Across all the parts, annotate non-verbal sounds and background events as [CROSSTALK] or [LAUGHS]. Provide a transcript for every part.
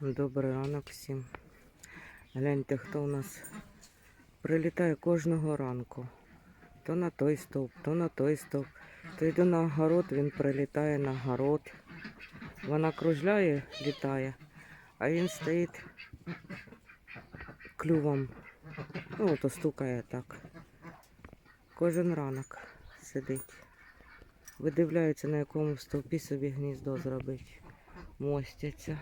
Добрий ранок всім. Гляньте, хто у нас прилітає кожного ранку. То на той стовп, то на той стовп. То йду на огород, він прилітає на город. Вона кружляє, літає, а він стоїть клювом. Ну, то стукає так. Кожен ранок сидить. Видивляється, на якому стовпі собі гніздо зробить. Мостяться.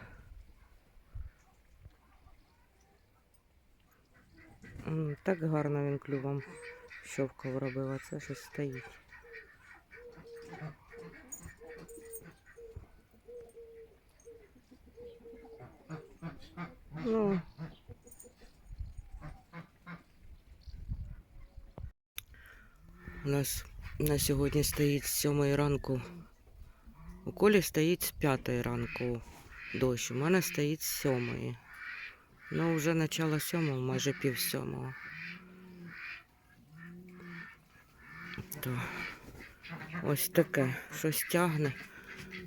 Так гарно він клювом щовкав робив, а це щось стоїть. Ну. У нас на сьогодні стоїть з 7 ранку. У колі стоїть з 5 ранку дощ. У мене стоїть з 7. Ну, вже начало сьомого, майже пів сьомого. То ось таке. Щось тягне.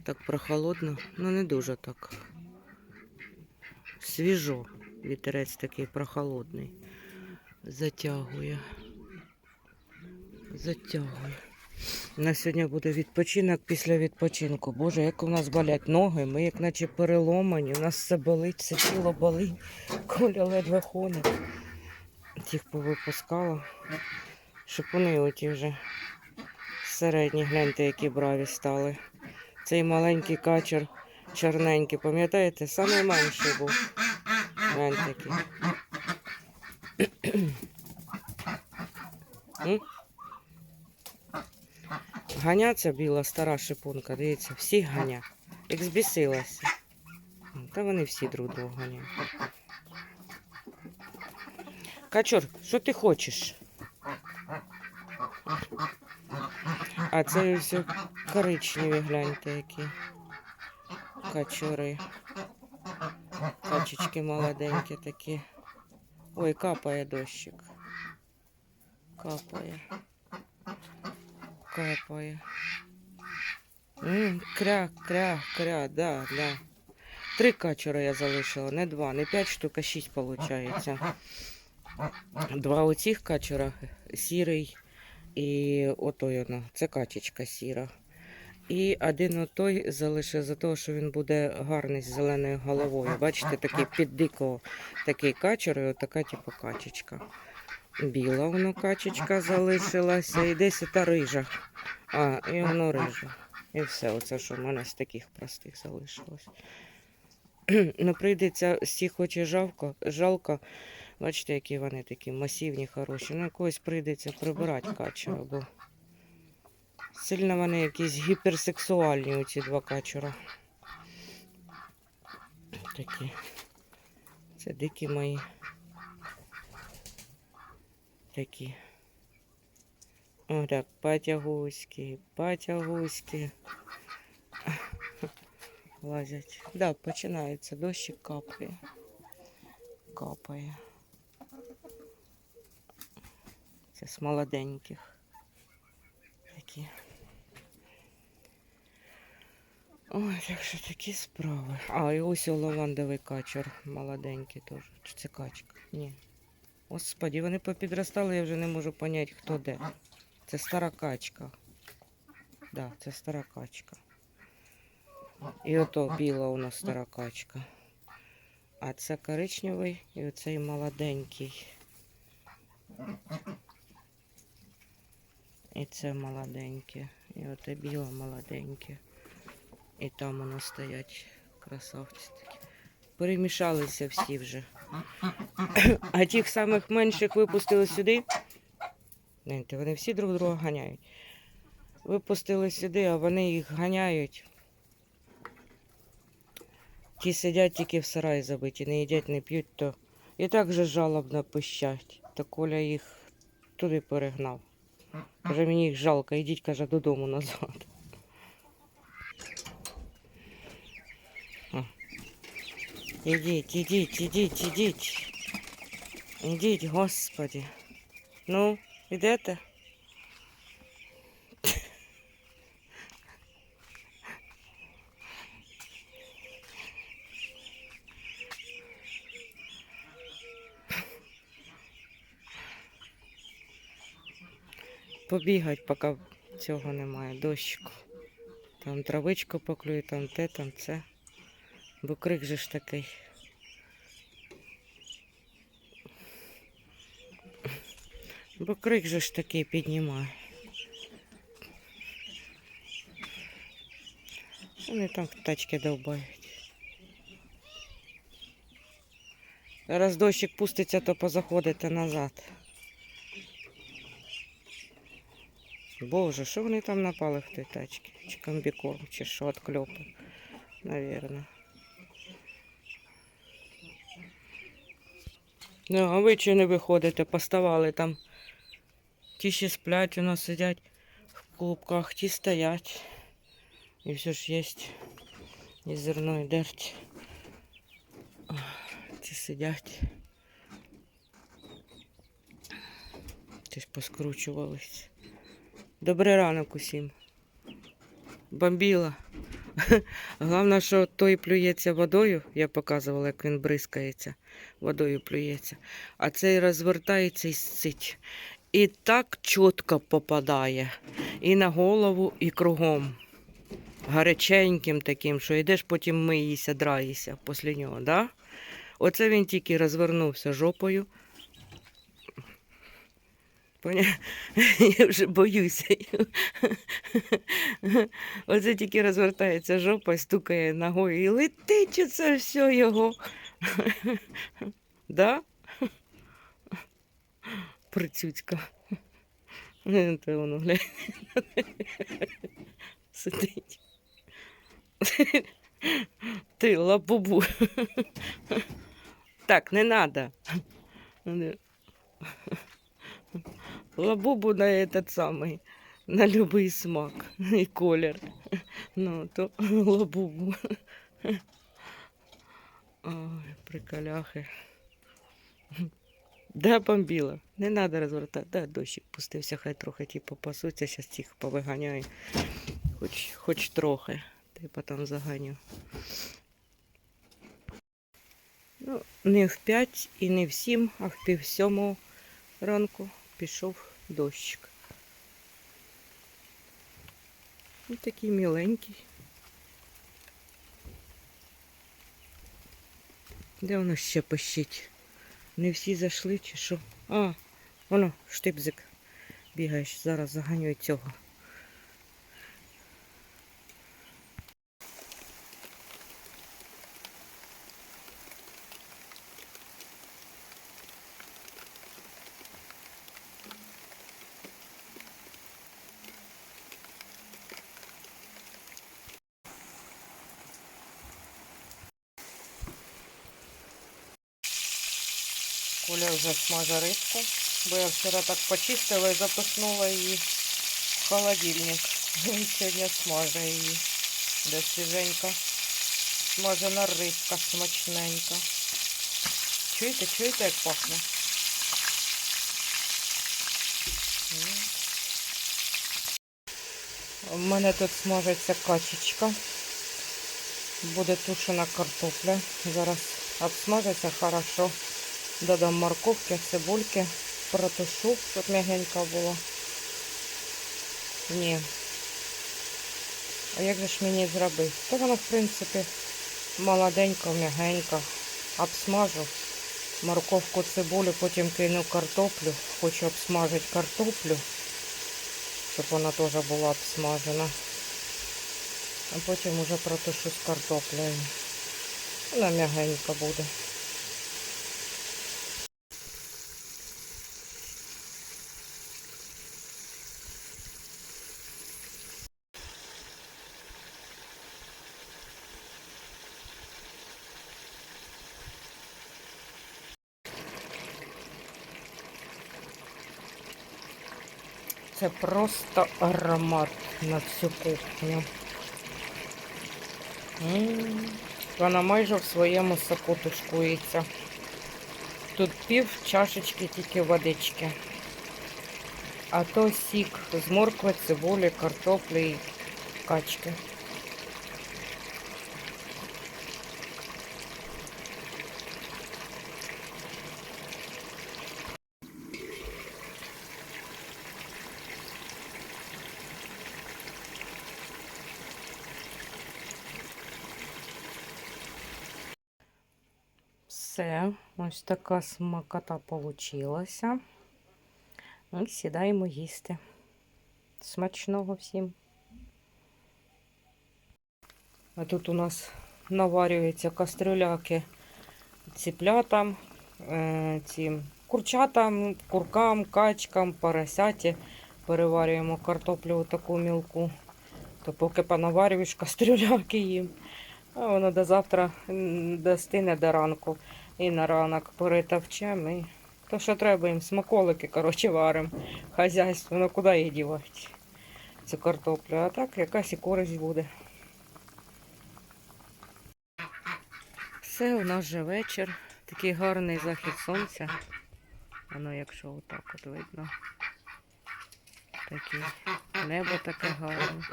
Так прохолодно. Ну не дуже так. Свіжо. Вітерець такий прохолодний. Затягує. Затягує. У нас сьогодні буде відпочинок після відпочинку. Боже, як у нас болять ноги, ми як наче переломані, у нас все болить, все тіло болить. Коля ледве ходить. Тих повипускала, щоб вони оті вже середні, гляньте, які браві стали. Цей маленький качер чорненький, пам'ятаєте, самий менший був. Гляньте який. Ганяться біла стара шипунка, дивіться, всі ганя. Як збісилася. Та вони всі друг друга ганяють. Качор, що ти хочеш? А це все коричневі, гляньте, які. Качори. Качечки молоденькі такі. Ой, капає дощик. Капає. Капає. М, кря, кря, кря, да, да. Три качера я залишила, не два, не п'ять штук, а шість виходить. Два оцих качера, сірий і отой воно, це качечка сіра. І один отой залишив за того, що він буде гарний з зеленою головою. Бачите, такий під дикого такий качер і отака типу качечка. Біла воно качечка залишилася і десь та рижа. А, і воно рижа. І все, оце що в мене з таких простих залишилось. [CLEARS THROAT] Ну, прийдеться всіх хоче жалко, жалко. Бачите, які вони такі масивні, хороші. Ну, якогось прийдеться прибирати качера, бо сильно вони якісь гіперсексуальні, оці два качера. Такі. Це дикі мої. Такі. О, так, потягуськи, потягуськи. [LAUGHS] Лазять. Да, починається, дощик капає. Капає. Це з молоденьких. Такі. Ой, так що такі справи. А, і ось лавандовий качер молоденький теж. Чи це качка? Ні. Господі, вони попідростали, я вже не можу поняти, хто де. Це стара качка. Да, це стара качка. І ото біла у нас стара качка. А це коричневий і оцей молоденький. І це молоденьке. І оте біле молоденьке. І там воно стоять красавці. Перемішалися всі вже. А тих самих менших випустили сюди. Гляньте, вони всі друг друга ганяють. Випустили сюди, а вони їх ганяють. Ті сидять тільки в сараї забиті, не їдять, не п'ють, то і так же жалобно пищать. То Коля їх туди перегнав. Каже, мені їх жалко, ідіть, каже, додому назад. Ідіть, ідіть, ідіть, ідіть. Ідіть, господі. Ну, ідете? Побігать, поки цього немає, дощику. Там травичку поклює, там те, там це. Бо крик же ж такий. Бо крик же ж такий піднімає. Вони там тачки довбають. Зараз дощик пуститься, то позаходите назад. Боже, що вони там напали в тій тачці? Чи комбікорм, чи що от Навірно. Ну, а ви чи не виходите? Поставали там. Ті ще сплять, у нас сидять в клубках, ті стоять. І все ж є. І зерно, і дерть. Ті сидять. Ті ж поскручувались. Добрий ранок усім. Бомбіла. [LAUGHS] Головне, що той плюється водою. Я показувала, як він бризкається, водою плюється. А цей розвертається і сцить. І так чітко попадає. І на голову, і кругом. Гаряченьким таким, що йдеш, потім миєшся, драєшся після нього, да? Оце він тільки розвернувся жопою. [LAUGHS] Я вже боюся. [LAUGHS] Оце тільки розвертається жопа, стукає ногою і летить оце все його. [LAUGHS] Да? Прицюцька. Ну, воно, глянь. Сидить. Ти лабубу. Так, не надо. Лабубу на этот самый, на любий смак і колір. Ну, то лабубу. Ой, приколяхи. Да, бомбіла. Не треба розвертати. Да, дощик пустився, хай трохи ті попасуться, зараз тих повиганяю. Хоч, хоч трохи. Ти потім заганю. Ну, не в п'ять і не в сім, а в пів сьомого ранку пішов дощик. Ось такий міленький. Де воно ще пищить? Не всі зайшли чи що? А, воно, штипзик. Бігаєш, зараз заганю цього. Коля вже смаже рибку, бо я вчора так почистила і запихнула її в холодильник. [LAUGHS] І сьогодні смаже її. Де свіженька. Смажена рибка смачненька. Чуєте, чуєте, як пахне? У мене тут смажиться качечка. Буде тушена картопля. Зараз обсмажиться хорошо. Додам морковки, цибульки, протушу, щоб м'ягенько було. Ні. А як же ж мені зробити? То воно, в принципі, молоденько, м'ягенько. Обсмажу морковку, цибулю, потім кину картоплю. Хочу обсмажити картоплю, щоб вона теж була обсмажена. А потім уже протушу з картоплею. Вона м'ягенька буде. Це просто аромат на всю кухню. М, Вона майже в своєму соку тушкується. Тут пів чашечки тільки водички. А то сік з моркви, цибулі, картоплі і качки. Все, ось така смакота получилася. Ну, сідаємо їсти. Смачного всім. А тут у нас наварюються кастрюляки ціплятам, е, цим курчатам, куркам, качкам, поросяті. Переварюємо картоплю таку мілку. То поки понаварюєш кастрюляки їм. А воно до завтра достине до ранку. І на ранок перетовчемо. І то, що треба їм, смаколики, коротше, варимо. Хазяйство, ну куди їх дівати? Цю картоплю. А так якась і користь буде. Все, у нас вже вечір. Такий гарний захід сонця. Воно, якщо отак от видно. Таке небо таке гарне.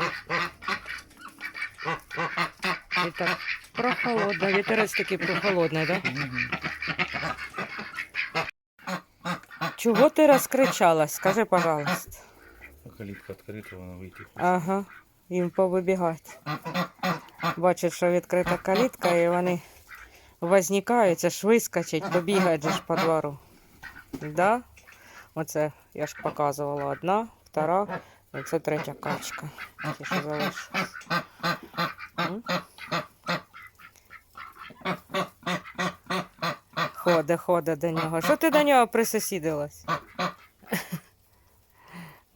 І так прохолодно. Вітерець такий прохолодний, так? Да? Чого ти розкричалась? Скажи, пожалуйста. Калітка відкрита, вона вийти. Ага, їм повибігати. Бачать, що відкрита калітка, і вони возникаються, ж вискочать, побігають же ж по двору. Да? Оце я ж показувала одна, втора, і це третя качка. Ті, що залишилось. М? Ходе, ходе до нього. Що ти до нього присусідилась?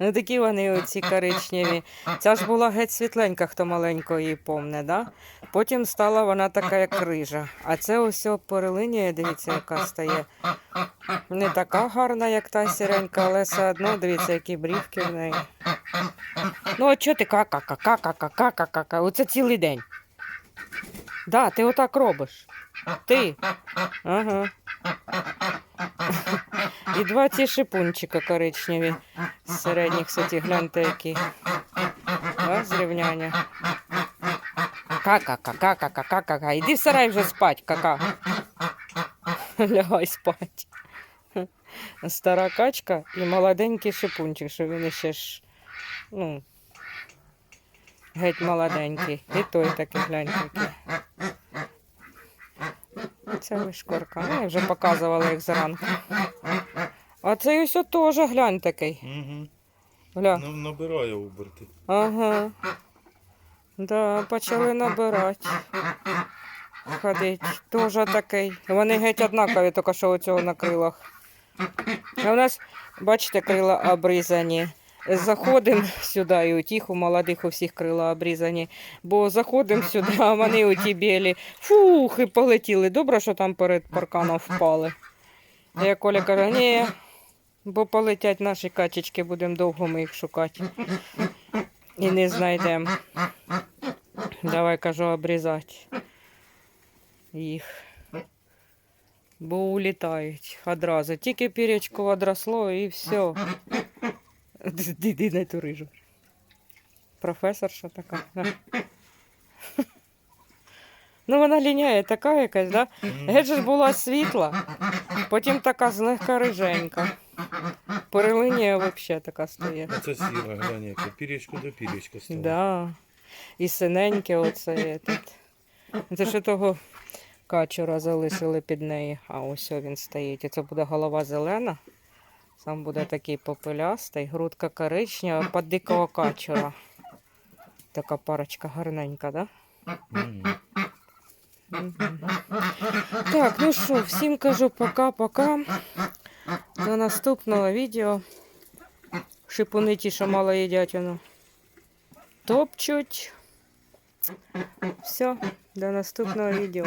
Ну такі вони оці коричневі. Ця ж була геть світленька, хто маленько її помне, да? Потім стала вона така, як рижа. А це ось перелинія, дивіться, яка стає. Не така гарна, як та сіренька, але все одно, дивіться, які брівки в неї. Ну, от чого ти кака, кака, кака, кака, кака? Оце цілий день. Да, ти отак робиш. Ти. Ага. І два ці шипунчика коричневі з середніх соті, гляньте які. Да, зрівняння. Кака, кака, кака, кака, кака. Іди в сарай вже спать, кака. Лягай спать. Стара качка і молоденький шипунчик, що він ще ж, ну, геть молоденький. І той такий, гляньте. Це вишкорка. Ну, я вже показувала їх зранку. А цей ось теж глянь такий. Угу. Гля. Ну, набирає оберти. Ага. Да, почали набирати. Ходить. Тоже такий. Вони геть однакові, тільки що у цього на крилах. А у нас, бачите, крила обрізані. Заходимо сюди, і у тих, у молодих у всіх крила обрізані. Бо заходимо сюди, а вони у ті білі. Фух, і полетіли. Добре, що там перед парканом впали. Я Коля каже, ні, бо полетять наші качечки, будемо довго ми їх шукати. І не знайдемо. Давай, кажу, обрізати їх. Бо улітають одразу. Тільки пірячку одросло і все. Іди на ту рижу. Професорша така. [LAUGHS] да. Ну, вона ліняє така якась, да? Геть же ж була світла, потім така злегка риженька. Перелинія взагалі така стає. Оце сіра, глянь, яке. Пірічку до пірічка стало. Да. І синеньке оце. Этот. Це ще того качура залишили під неї. А ось він стоїть. І це буде голова зелена. Сам буде такий попелястий, грудка коричнева, під дикого качура. Така парочка гарненька, да? Так, ну що, всім кажу пока-пока. До наступного відео. Шипуни ті, що мало їдять воно. Топчуть. Все, до наступного відео.